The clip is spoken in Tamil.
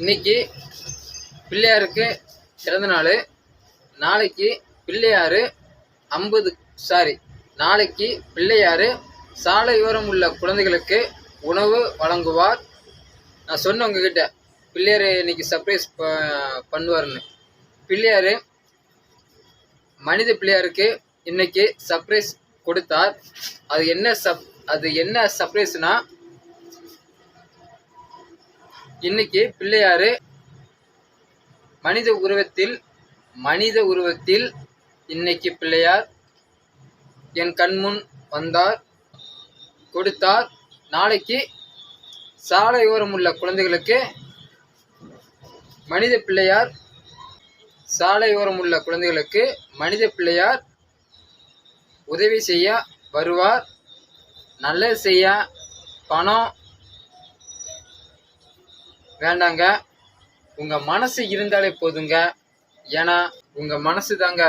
இன்னைக்கு பிள்ளையாருக்கு பிறந்த நாள். நாளைக்கு பிள்ளையாரு ஐம்பது சாரி நாளைக்கு பிள்ளையாரு சாலையோரம் உள்ள குழந்தைகளுக்கு உணவு வழங்குவார். நான் சொன்னேன் உங்ககிட்ட பிள்ளையார் இன்னைக்கு சர்ப்ரைஸ் பண்ணுவார்னு பிள்ளையார் மனித பிள்ளையாருக்கு இன்னைக்கு சர்ப்ரைஸ் கொடுத்தார். அது என்ன சப் அது என்ன சர்ப்ரைஸ்னால் இன்னைக்கு பிள்ளையாரு மனித உருவத்தில் மனித உருவத்தில் இன்னைக்கு பிள்ளையார் என் கண்முன் வந்தார் கொடுத்தார். நாளைக்கு சாலையோரம் உள்ள குழந்தைகளுக்கு மனித பிள்ளையார் சாலையோரம் உள்ள குழந்தைகளுக்கு மனித பிள்ளையார் உதவி செய்ய வருவார். நல்லது செய்ய பணம் வேண்டாங்க. உங்க மனசு இருந்தாலே போதுங்க. ஏன்னா உங்க மனசு தாங்க